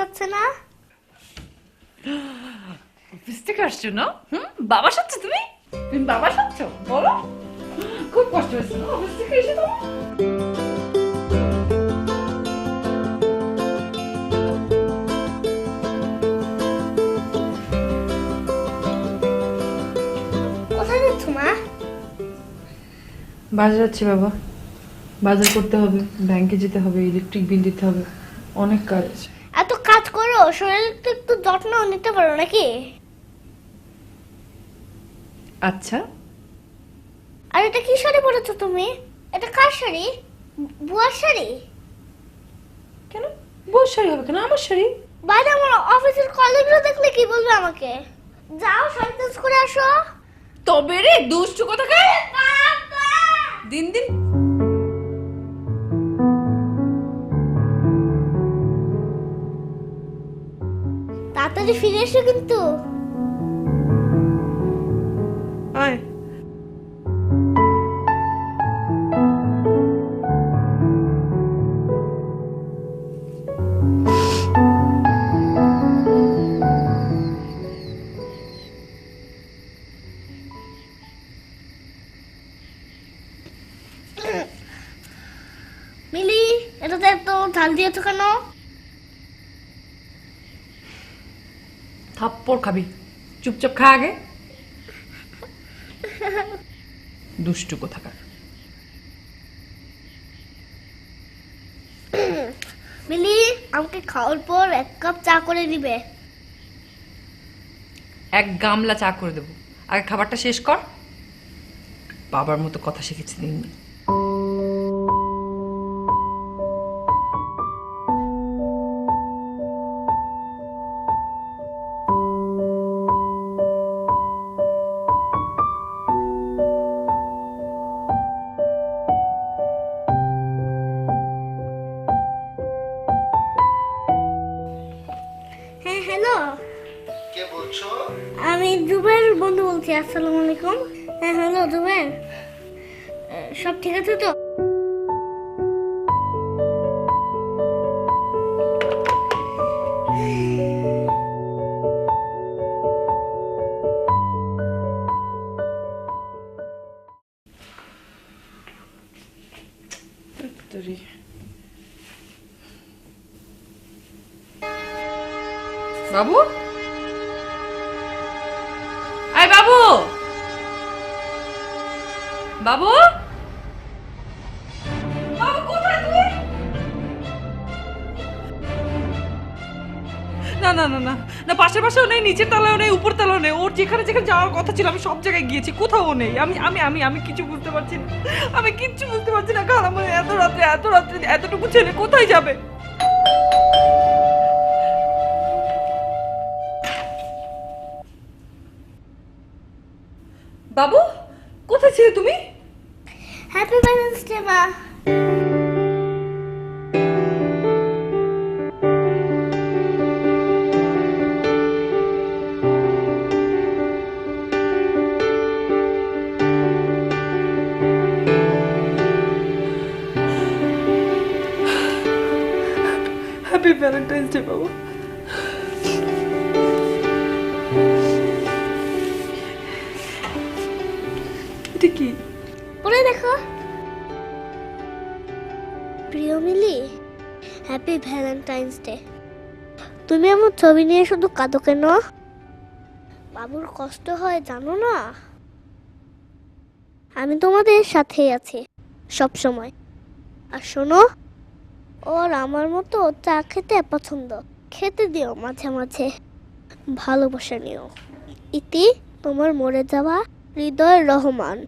যাচ্ছে না? অফিস থেকে আসছো না? হুম? বাবা সাচ্ছ তুমি? তুমি বাবা সাচ্ছ? বলো। খুব কষ্ট হয়েছে। না অফিস থেকে এসে তোমার কোথায় যাচ্ছ মা? বাজার যাচ্ছি বাবা। বাজার করতে হবে। ব্যাংকে যেতে হবে ইলেকট্রিক বিল দিতে হবে। অনেক কাজ আছে। তো একটু যত্ন নিতে পারো নাকি? আচ্ছা। আর এটা কি শাড়ি পরেছো তুমি? এটা কার শাড়ি? বুয়ার শাড়ি? কেন? বউ শাড়ি হবে কেন? আমার শাড়ি? বাইরে আমার অফিসের কলিগরা দেখলে কি বলবে আমাকে? যাও শাড়ি চেঞ্জ করে আসো। তবে রে দুষ্টু কথা খায় দিন দিন ফিরে এসো কিন্তু। আয়। মিলি এটাতে এত ঝাল দিয়েছ কেন? থাপ্পড় খাবি। চুপচাপ খা আগে। দুষ্টু কোথাকার। মিলি আমাকে খাওয়ার পর এক কাপ চা করে দিবে এক গামলা চা করে দেবো। আগে খাবারটা শেষ কর। বাবার মতো কথা শিখেছি দিন। জুবের বন্ধু বলছি আসসালামু আলাইকুম। হ্যাঁ হ্যালো জুবের সব ঠিক আছে তো? বাবু? আয় বাবু। বাবু? না না না না না পাশেও নেই, নিচের নেই, উপর নেই। ওর যেখানে যেখানে যাওয়ার কথা ছিল, আমি সব জায়গায় গিয়েছি, কোথাও নেই। আমি আমি আমি আমি কিছু বুঝতে পারছি না। আমি কিচ্ছু বুঝতে পারছি না এত রাত্রে এত রাত্রে এতটুকু ছেলে কোথায় যাবে? বাবু কোথায় ছিলে তুমি? হ্যাপি ভ্যালেন্স ডে মা। হ্যাপি ভ্যালেন্টাইন্স ডে বাবু। কি? পরে দেখো। প্রিয় মিলি হ্যাপি ভ্যালেন্টাইন্স ডে তুমি আমার ছবি নিয়ে শুধু কাঁদো কেন? বাবুর কষ্ট হয়, জানো না? আমি তোমাদের সাথেই আছি সব সময় আর শোনো, ওর আমার মতো চা খেতে পছন্দ। খেতে দিও মাঝে মাঝে। ভালোবাসা নিও। ইতি তোমার মরে যাওয়া হৃদয় রহমান।